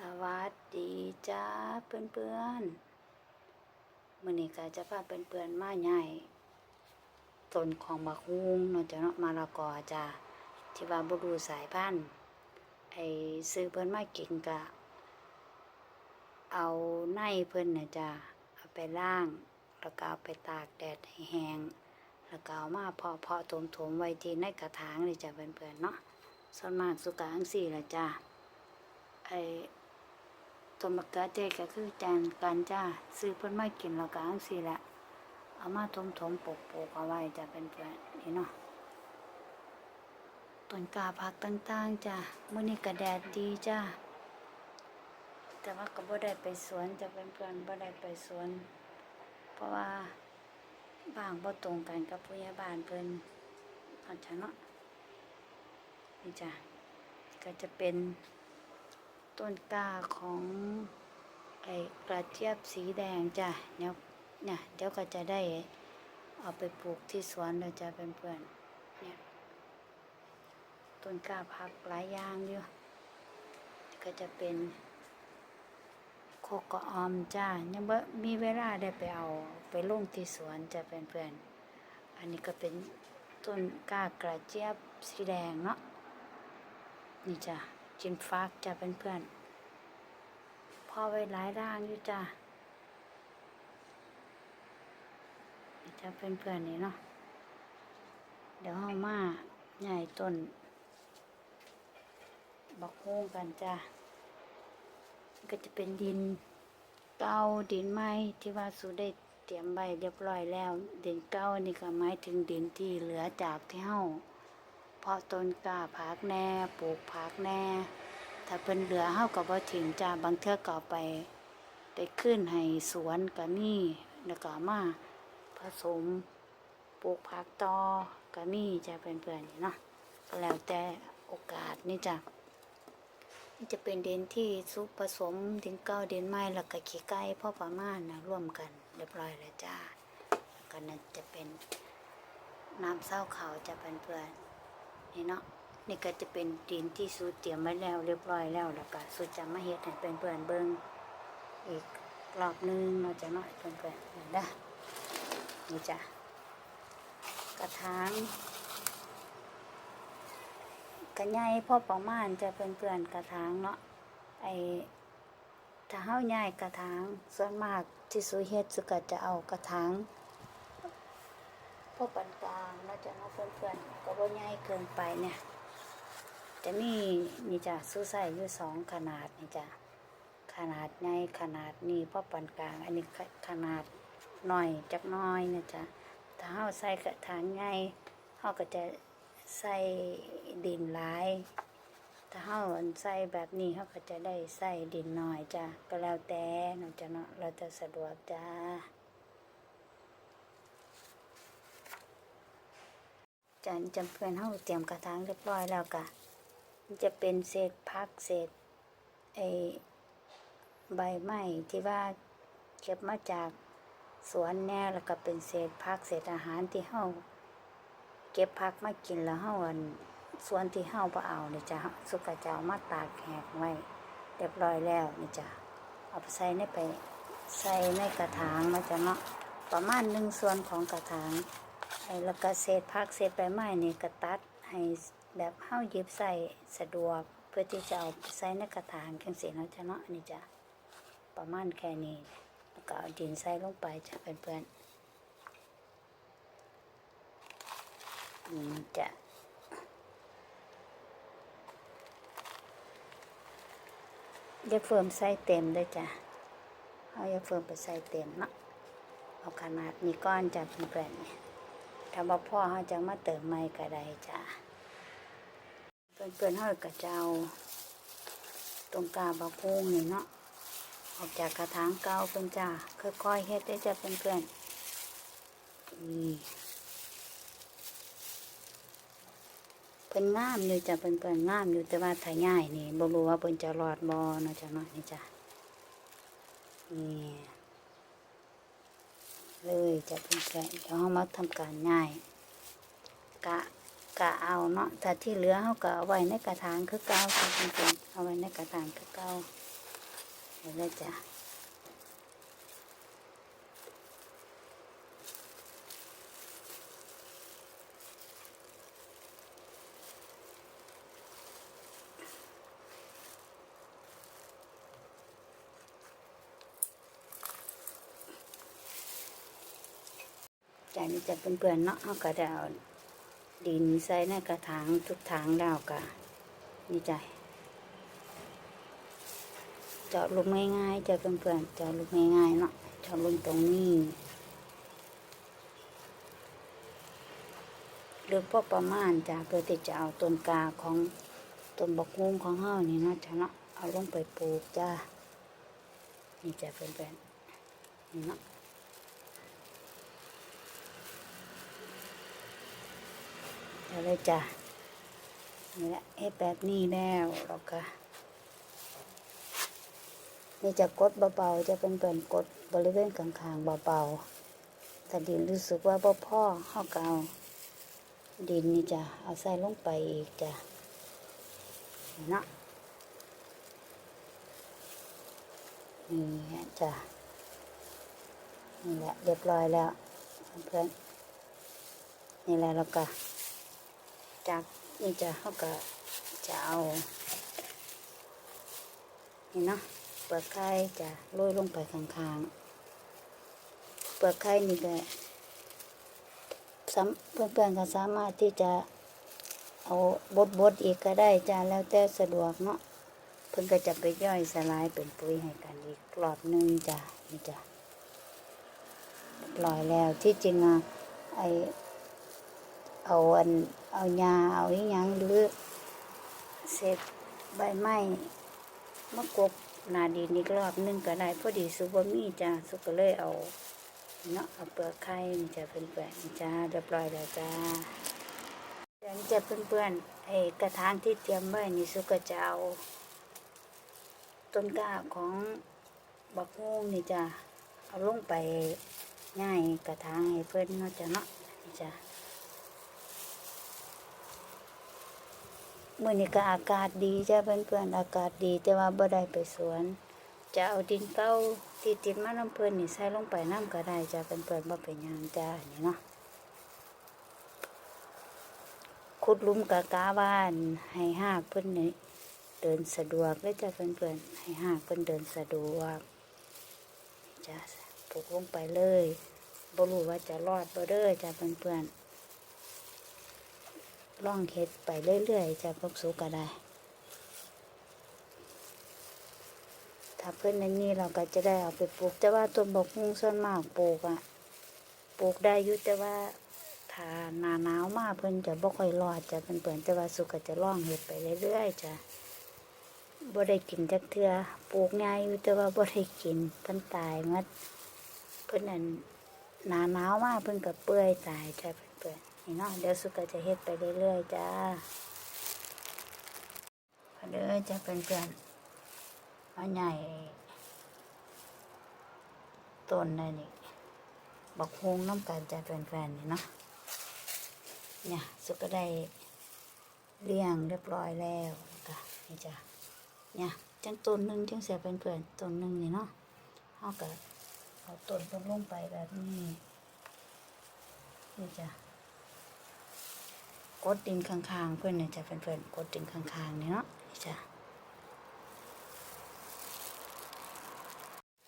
สวัสดีจ้าเพื่อนเพื่อนๆมื่อนี้ก็จะพาเพื่อนเพื่อนๆมาใหญ่ต้นของบักฮุงเนาะจ้ะเนาะมะละกอจ้าที่ว่าบ่รู้สายพันธุ์ไอ้ซื้อเพิ่อนมากินกะ เอาในเพิ่อนน่ะจ้าเอาไปล้างแล้วก็เอาไปตากแดดให้แห้งแล้วก็เอามาเพาะเพาะถมๆไว้ที่ในกระถางเลยจ้าเพื่อนเพื่อนๆเนาะส่วนมากสุกาจังสี่ละจ้าไอ ต้นมะเขือเทศก็คือจานกันจ้าซื้อเพิ่นมากินแล้วก็จังซี่แหละเอามาถมถมปลูกปลูกเอาไว้จะเป็นเพื่อนนี่เนาะต้นกาผักต่างๆจ้ามื้อนี้ก็แดดดีจ้าแต่ว่าก็บ่ได้ไปสวนจะเป็นเพื่อนบ่ได้ไปสวน เพราะว่าบางบ่ตรงกันกับผู้ใหญ่บ้านเพิ่นอาจจะเนาะนี่จ้าก็จะเป็น ต้นกล้าของไอ้กระเจี๊ยบสีแดงจ้ะเดี๋ยวเนี่ยเดี๋ยวก็จะได้เอาไปปลูกที่สวนเลยจ้ะเพื่อนๆเนี่ยต้นกล้าพักหลายอย่างอยู่ก็จะเป็นโคกออมจ้ายังบ่มีเวลาได้ไปเอาไปลงที่สวนจะเพื่อนๆอันนี้ก็เป็นต้นกล้ากระเจี๊ยบสีแดงเนาะนี่จ้ะ จินฟักจะเป็นเพื่อนพอไว้หลายร่างอยู่จ้ะจะเป็นเพื่อนนี่เนาะเดี๋ยวห้ามาใหญ่ต้นบักฮวงกันจ้ะก็จะเป็นดินเก้าดินไม้ที่ว่าสูได้เตรียมใบเรียบร้อยแล้ว ดินเก้านี่ก็หมายถึงดินที่เหลือจากที่เฮา เพาะต้นกล้าผักแน่ปลูกผักแน่ ถ้าเป็นเหลือเฮาก็บ่ถิ่มจ้าบางเทือก็เอไปไปขึ้นให้สวนก็มีแล้วก็มาผสมปลูกผักต่อก็มีจ้าเพื่อนๆนี่เนาะก็แล้วแต่โอกาสนี่จ้ะนี่จะเป็นเดนที่ซุปผสมดินเก้าเดนไม้แล้วก็ขี้ไก่พ่อประมาณนะร่วมกันเรียบร้อยแล้วจ้าแล้วก็นั่นจะเป็นน้ำเศร้าขาวจะเป็นเพื่อน นี่เนาะนี่ก็จะเป็นดินที่สูตรเตรียมไว้แล้วเรียบร้อยแล้วแล้วก็สูตรจะมาเฮ็ดให้เป็นเพื่อนๆเบิ่งอีกรอบหนึงเราจะเนาะเพื่อนๆเห็นด้อนี่จ้ะกระถางกระใหญ่พอประมาณจะเป็นเพื่อนๆกระถางเนาะไอถ้าเฮาใหญ่กระถางส่วนมากที่สุเฮ็ดสุก็จะเอากระถาง พวกปานกลางแล้วจะมาเพื่อนๆก็บ่ใหญ่เกินไปเนี่ยจะมีนี่จ้ะสู้ใส่อยู่สองขนาดนี่จ้ะขนาดใหญ่ขนาดนี้พอปานกลาง อันนี้ขนาดหน่อยจักน้อยนะจ้ะถ้าเฮาใส่กระถางใหญ่เฮาก็จะใส่ดินหลายถ้าเฮาใส่แบบนี้เฮาก็จะได้ใส่ดินน้อยจ้ะก็แล้วแต่เนาะจ้ะเนาะเราจะสะดวกจ้า จานจำเพื่อนเฮาเตรียมกระถางเรียบร้อยแล้วกะจะเป็นเศษพักเศษไอใบไม้ที่ว่าเก็บมาจากสวนแน่แล้วก็เป็นเศษพักเศษอาหารที่เฮาเก็บพักมากินแล้วเฮาอันส่วนที่เฮาบ่เอานี่จ้ะสุกจะเอามาตากแหกไว้เรียบร้อยแล้วนี่จ้ะเอาไปใส่ในไปใส่ในกระถางมาจ้ะเนาะประมาณหนึ่งส่วนของกระถาง ไอ้แล้วก็เศษผักเศษใบไม้นี่ก็ตัดให้แบบเฮาหยิบใส่สะดวกเพื่อที่จะเอาใส่ในกระถางจังซี่เนาะจ้ะเนาะอันนี้จ้ะประมาณแค่นี้แล้วก็เอาดินใส่ลงไปจ้ะเพื่อนๆนี่จ้ะย่าเฟิ่มใส่เต็มเลยจ้ะเอาย่าเฟิ่มไปใส่เต็มเนาะเอาขนาดนี้ก้อนจะเพื่อนๆนี่ย ถ้าบ่พ่อเขาจะมาเติมใหม่ก็ได้จ้ะเพื่อนเพื่อนๆเขาก็จะเอาตรงกาบักฮุงนี่เนาะออกจากกระถางเก่าเพิ่นจ้าค่อยๆเฮ็ดได้จ้ะเพื่อนเพื่อนๆนี่เพิ่นงามอยู่จ้ะเพื่อนเพื่อนๆงามอยู่แต่ว่าถ้าง่ายนี่บ่รู้ว่าเพิ่นจะรอดบ่เนาะจ้ะเนาะนี่จ้ะนี่ เลยจะเป็นแกะเดี๋ยวเรามาทำการง่ายกะกะเอาเนาะถ้าที่เหลือเขาก็เอาไว้ในกระถางคือเก้าค่ะเพื่อนๆเอาไว้ในกระถางคือเก้าเห็นแล้วจ้ะ จานนี้จะเป็นเปื่อนๆเนาะเอากระดาษดินใส่ในกระถางทุกถางดาวกะนี่จ้ะเจาะลูง่ายๆจะเพื่อนๆเจาะลูง่ายๆเนาะเจาะลงตรงนี้เลือกพอประมาณจ้ะเพื่อที่จะเอาต้นกาของต้นบกฮุ้งของเฮานี่เนาะจ้ะเนาะเอาลงไปปลูกจ้านี่จ้ะเพื่อนๆนี่เนาะ เอาเลยจ้ะนี่แหละเฮ็ดแบบนี้แล้วแล้วก็นี่จะกดเบาๆจะเป็นเปิ่นกดบริเวณกลางๆเบาๆถ้าดินรู้สึกว่าบ่พ่อเฮาก็เอาดินนี่จะเอาใส่ลงไปอีกจ้ะเนาะนี่ฮะจ้ะนี่แหละเรียบร้อยแล้วเพื่อนนี่แหละแล้วก็ จากนี่จะเฮาก็จะเอานี่เนาะเปลือกไข่จะโรยลงไปข้างๆ เปลือกไข่นี่ก็เพื่อนๆก็สามารถที่จะเอาบดบดๆอีกก็ได้จ้าแล้วแต่สะดวกเนาะเพิ่นก็จะไปย่อยสลายเป็นปุ๋ยให้กันอีกรอบหนึงจ้ะนี่จ้ะปล่อยแล้วที่จริงอะไอ เอาอันเอาหญ้าเอาอีหยังหรือเศษใบไม้มากกหนาดินอีกรอบหนึงก็ได้พอดีสุบมีจ้าสุก็เลยเอาเนาะเอาเปลือกไข่มีจะเป็นแปลงจ้าเรียบร้อยแล้วจ้าเดี๋ยวนี้จะเป็นเปื่อนๆไอ้กระถางที่เตรียมไว้นี่สุก็จะเอาต้นกล้าของบักฮุ้งนี่จ้าเอาลงไปง่ายกระถางให้เพื่อนเนาะจ้ะเนาะมีจ้า มื่อนี้ก็อากาศดีจ้าเพื่อนๆอากาศดีแต่ว่าบ่ได้ไปสวน จะเอาดินเก้าที่ติดมาน้ำเพื่อนนี่ใส่ลงไปน้ำก็ได้จ้าเพื่อนๆบ่เป็นยังจ้านี่เนาะขุดลุมกะกาบ้านให้หากเพื่อนนี่เดินสะดวกเลยจ้าเพื่อนๆให้หากเพื่อนเดินสะดวกจ้าปลูกลงไปเลยบ่รู้ว่าจะรอดบ่เด้อจ้าเพื่อนๆ ล่องเฮ็ดไปเรื่อยๆจะพบสูก็ได้ ถ้าเพื่อนในนี้เราก็จะได้เอาไปปลูก แต่ว่าต้นบกฮุ้งส่วนมากปลูกอะปลูกได้ยู่แต่ว่าถ้าหนาหนาวมากเพื่อนจะบ่ค่อยรอดจะเป็นเปื่อนแต่ว่าสุก็จะล่องเฮ็ดไปเรื่อยๆจะบ่ได้กินจักเทือปลูกง่ายอยู่แต่ว่าบ่ได้กินเพิ่นตายมัดเพิ่นนั่นหนาหนาวมากเพิ่นก็เปื่อยตายจ้ะเพื่อนๆ นี่เนาะเดี๋ยวสุกจะเฮ็ดไปเรื่อยๆจ้าพอเด้อจะเป็นเพื่อนเอาใหญ่ต้นนั่นนี่บักฮวงน้ำกันจะเป็นแฟนนี่เนาะเนี่ยสุก็ได้เลี้ยงเรียบร้อยแล้วก็นี่จ้ะเนี่ยจังต้นหนึ่งจังเสียเป็นเพื่อนต้นหนึ่งนี่เนาะเอาก็เอาต้นลงลงไปแบบนี้นี่จ้ะ กดดินข้างๆ เพื่อนเนี่ยจะเป็นเพื่อนๆกดดินข้างๆนี่เนาะจ้ะ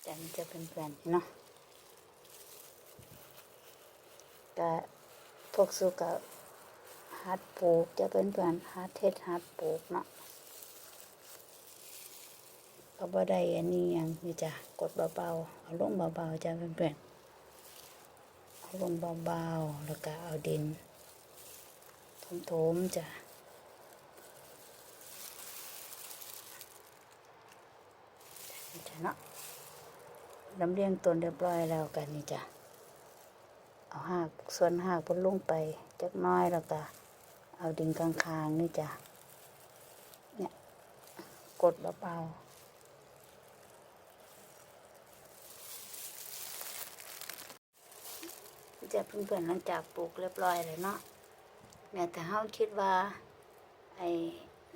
จะมันจะเป็นเพื่อนเนาะก็พวกสุกับฮัดปลูกจะเป็นเพื่อนฮัดเทศฮัดปลูกเนาะก็บ่ได้อันนี้ยังนี่จ้ะกดเบาๆเอาลงเบาๆจะเป็นเพื่อนๆเอาลงเบาๆแล้วก็เอาดิน ถมๆจ้ะจ้ะเนาะลำเลียงต้นเรียบร้อยแล้วกันนี่จ้ะเอาหากส่วนหากบนลงไปจักน้อยแล้วก็เอาดินกลางๆนี่จ้ะเนี่ยกดเบาๆจะเพื่อนๆหลังจากปลูกเรียบร้อยเลยเนาะ แม้แต่เฮาคิดว่า ไอ้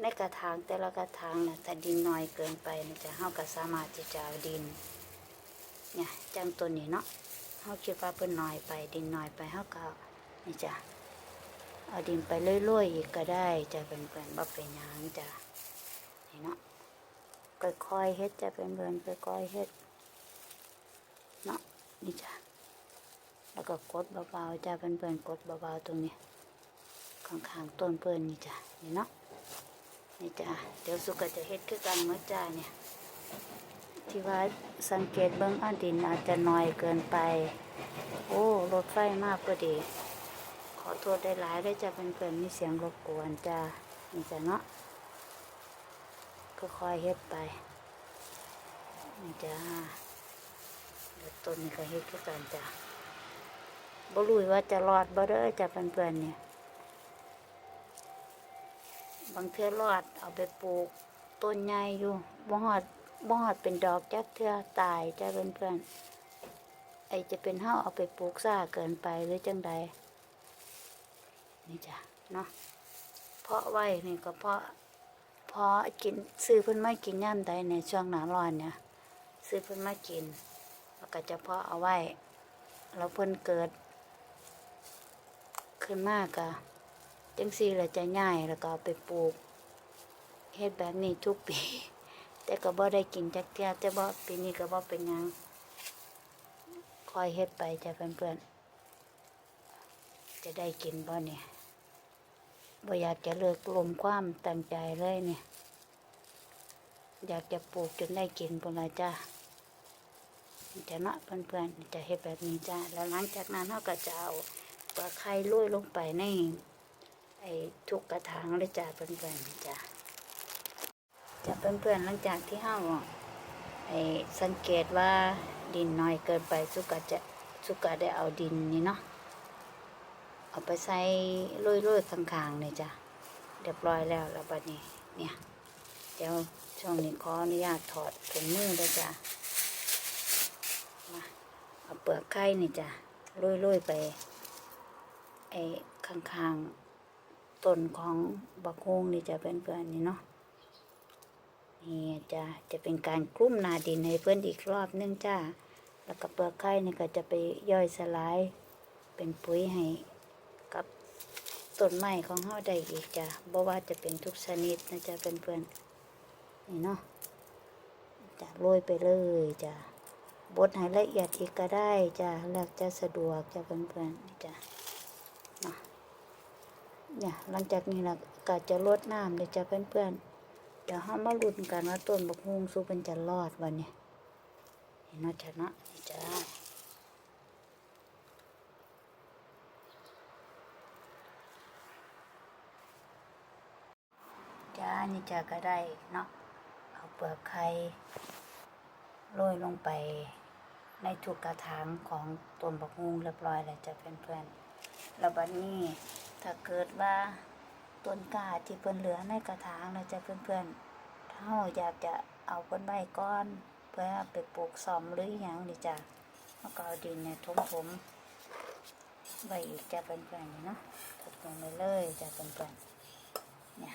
ในกระถางแต่ละกระถางนะถ้าดินน้อยเกินไปนะจะเฮาก็สามารถที่จะเอาดิน เนี่ยจังตัวนี้เนาะเฮาคิดว่าเพิ่นน้อยไป ดินน้อยไปเฮาก็นี่จ้ะเอาดินไปเรื่อยๆอีกก็ได้จะเป็นเพื่อนบ่เป็นหยังจ้ะนี่เนาะค่อยๆเฮ็ดจะเป็นเพื่อนค่อยๆเฮ็ดเนาะนี่จ้ะแล้วก็กดเบาๆจะเป็นเพื่อนกดเบาๆตรงนี้ ข้างๆต้นเพิ่นนี่จ้ะนี่เนาะนี่จ้ะเดี๋ยวสุก็จะเฮ็ดคือกันเมื่อจ้าเนี่ย ที่ว่าสังเกตเบื้องอันดินอาจจะน้อยเกินไป โอ้รถไฟมากก็ดี ขอโทษได้หลายได้จะเป็นเพื่อนมีเสียงรบกวนจ้านี่จ้ะเนาะก็คอยเฮ็ดไปนี่จ้าเดี๋ยวต้นนี้ก็เฮ็ดคือกันจ้าบ่รู้ว่าจะรอดบ่เด้อจะเพื่อนเนี่ย บางเทือรอดเอาไปปลูกต้นใหญ่อยู่บ่ฮอดบ่ฮอดเป็นดอกจักเทือตายจะเพื่อนๆไอจะเป็นเฮาเอาไปปลูกซ่าเกินไปหรือจังใดนี่จ้ะเนาะเพราะไว้นี่ก็เพราะเพราะกินซื้อเพิ่นไมากินย่ำใดในช่วงหนาร้อนเนี่ยซื้อเพิ่นมากินแล้วก็จะเพาะเอาไว้แล้วเพิ่นเกิด ขึ้นมากอะ จังซี่แหละจะง่ายแล้วก็เอาไปปลูกเฮ็ดแบบนี้ทุกปี แต่ก็บ่ได้กินจักเที่ยแต่บ่ปีนี้ก็บ่เป็นหยังคอยเฮ็ดไปจ้ะเพื่อนๆจะได้กินบ่เนี่ยบ่อยากจะเลิกลมความตั้งใจเลยเนี่ย อยากจะปลูกจนได้กินพุ่นละจ้าจะเนาะเพื่อนๆจะเฮ็ดแบบนี้จ้าแล้วหลังจากนั้นเราก็จะเอาปลาไข่โรยลงไปใน ไอ้ทุกกระถางเลยจ้าเพื่อนๆจ้าจะเพื่อนๆหลังจากที่เฮาไอ้สังเกตว่าดินน้อยเกินไปสุกะจะสุกะได้เอาดินนี่เนาะเอาไปใส่โรยๆข้างๆนี่จ้ะเรียบร้อยแล้วแล้วบัดนี้เนี่ยเดี๋ยวช่วงนี้ขออนุญาตถอดถุงมือด้วยจ้ะมาเอาเปลือกไข่นี่จ้ะโรยๆไปไอ้ข้างๆ ต้นของบักฮงนี่จะเป็นเพื่อนนี่เนาะนี่จะจะเป็นการคลุ้มนาดินให้เพื่อนอีกรอบนึงจ้าแล้วก็เปลือกไข่นี่ก็จะไปย่อยสลาย เป็นปุ๋ยให้กับต้นไม้ของเฮาได้อีกจ้ะบ่ว่าจะเป็นทุกชนิดนะจ๊ะเป็นเพื่อนๆนี่เนาะจะโรยไปเลยจ้ะบดให้ละเอียดอีกก็ได้จ้ะแล้วจะสะดวกจ้ะเพื่อนๆจ้ะ เนี่ยหลังจากนี้เราก็จะลดน้ำเดี๋ยวจะเพื่อนๆเดี๋ยวห้ามาลุ้นกันว่าต้นบักฮุงสู้เป็นจะรอดวันนี้เห็นนะจ๊ะเนาะนี่จ้าจ้านี่จ้าก็ได้เนาะเอาเปลือกไข่โรยลงไปในทุกกระถางของต้นบักฮุงเรียบร้อยแล้วจะเพื่อนๆแล้วบัดนี้ ถ้าเกิดว่าต้นกาที่เพิ่นเหลือในกระถางนะจ๊ะเพื่อนๆถ้าเราอยากจะเอาเพิ่นใบก้อน เพื่อไปปลูกซอมหรืออหยังนี่จ้ะเราก็เอาดินเนี่ยถมใบอีกจ้ะเพื่อนๆนี่เนาะถมลงไปเลยจ้ะเพื่อนๆเนี่ย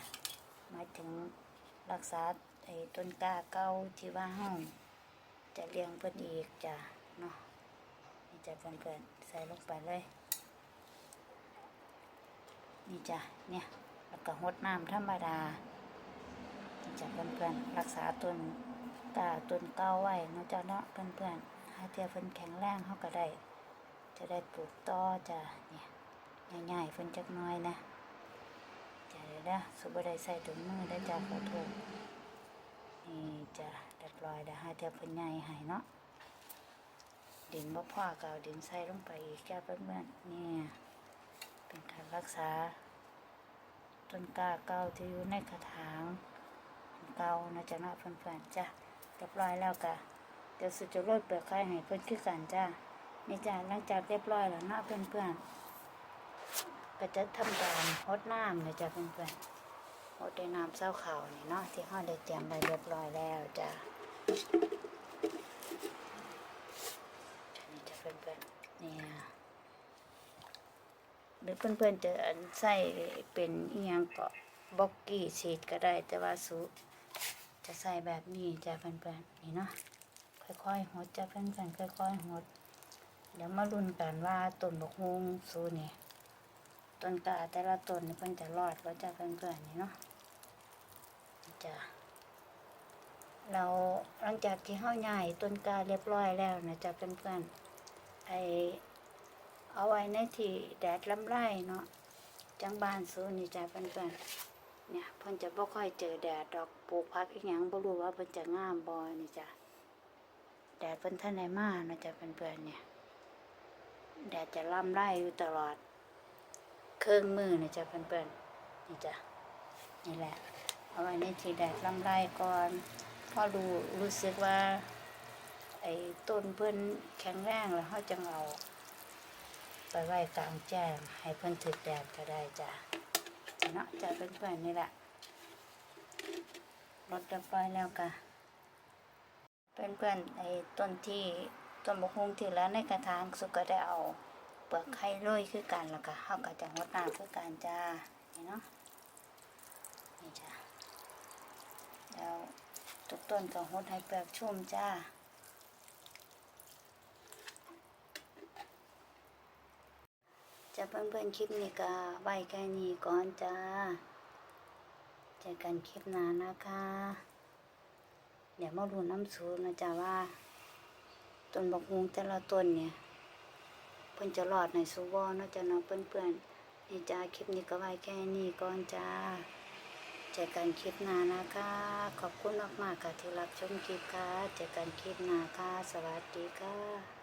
หมายถึงรักษาไอ้ต้นกาเก่าที่ว่าเฮาจะเลี้ยงเพิ่นอีกจ้ะเนาะนี่จ้ะเพื่อนๆใส่ลงไปเลย นี่จ้ะเนี่ยแล้วก็หดน้ำธรรมดาจ้ะเพื่อนๆรักษาต้นกาต้นเก้าไว้เนาะจ้ะเนาะเพื่อนๆให้เทียเพิ่นแข็งแรงเขาก็ได้ จะได้ปลูกต่อจ้ะเนี่ยง่ายๆเพิ่นจักน้อยนะจ้ะเดี๋ยวนะสุบได้ใส่ถุงมือได้จ้ะขอโทษนี่จ้ะเรียบร้อยเดี๋ยวห้เทียเพิ่นใหญ่ให้เนาะดินบ่พอก็เอาดินใส่ลงไปอีกจ้ะเพื่อนๆเนี่ย เป็นการรักษา ต้นกล้าเก่าที่อยู่ในกระถางเก่านะจ๊ะเนาะเพื่อนๆจ้ะเรียบร้อยแล้วกะเดี๋ยวสุดจะโรยเปลือกไข่ให้เพื่อนคือกันจ้ะนี่จ้ะหลังจากเรียบร้อยแล้วเนาะเพื่อนๆก็จะทำการรดน้ำนะจ๊ะเพื่อนๆรดด้วยน้ำเส้าขาวนี่เนาะที่ห้อได้เตรียมไว้เรียบร้อยแล้วจ้ะนี่จ้ะเพื่อนๆเนี่ย หรือเพื่อนๆจะใส่เป็นอียงเกาะบล็อกกี้ฉีดก็ได้ แต่ว่าสูจะใส่แบบนี้จ้ะเพื่อนๆนี่เนาะค่อยๆหดจ้ะเพื่อนๆค่อยๆหดเดี๋ยวมาลุ้นกันว่าต้นบกฮงสูนี่ต้นกาแต่ละต้นเพิ่นจะรอดว่าจะเพื่อนๆนี่เนาะจ้ะเราหลังจากที่เฮาใหญ่ต้นกาเรียบร้อยแล้วนะจ๊ะเพื่อนๆไอ เอาไว้ในที่แดดลำไรเนาะจังบ้านสูนี่จ้ะเพื่อนๆเนี่ยเพิ่นจะบ่ค่อยเจอแดดดอกปลูกพักอีหยังบ่รู้ว่าเพิ่นจะงามบ่นี่จ้ะแดดเพิ่นท่านได้มาเนะจ๊ะเพื่อนๆเนี่ยแดดจะล่ำไล่อยู่ตลอด เครื่องมือนะจ๊ะเพื่อนๆนี่จ้ะนี่แหละเอาไว้ในที่แดดล่ำไล่ก่อนพอรู้รู้สึกว่าไอ้ต้นเพิ่นแข็งแรงแล้วเขาจังเอา ไปไว้กลางแจ้งให้เพิ่นถึกแดดก็ได้จ้ะเนาะจ้ะเพื่อนๆนี่แหละรถเรียบร้อยแล้วกะเพื่อนๆไอ้ต้นที่ต้นบกฮุงที่แล้วในกระถางสุกก็ได้เอาเปลือกไข่โรยคือกันแล้วก็เฮาก็จะงดน้ำคือกันจ้านี่เนาะนี่จ้าแล้วทุกต้นก็งดให้เปลือกชุ่มจ้า จะเพื่อนๆคลิปนี้ก็ไว้แค่นี้ก่อนจ้าเจอกันคลิปหน้านะคะ เดี๋ยวมาดูน้ำสูนะจ๊ะว่าต้นบกงแต่ละต้นเนี่ย เพิ่นจะรอดในซูวอเนาะจ้ะเนาะเพื่อนๆนี่จ้าคลิปนี้ก็ไว้แค่นี้ก่อนจ้าเจอกันคลิปหน้านะคะ ขอบคุณมากๆค่ะที่รับชมคลิปค่ะเจอกันคลิปหน้าค่ะ สวัสดีค่ะ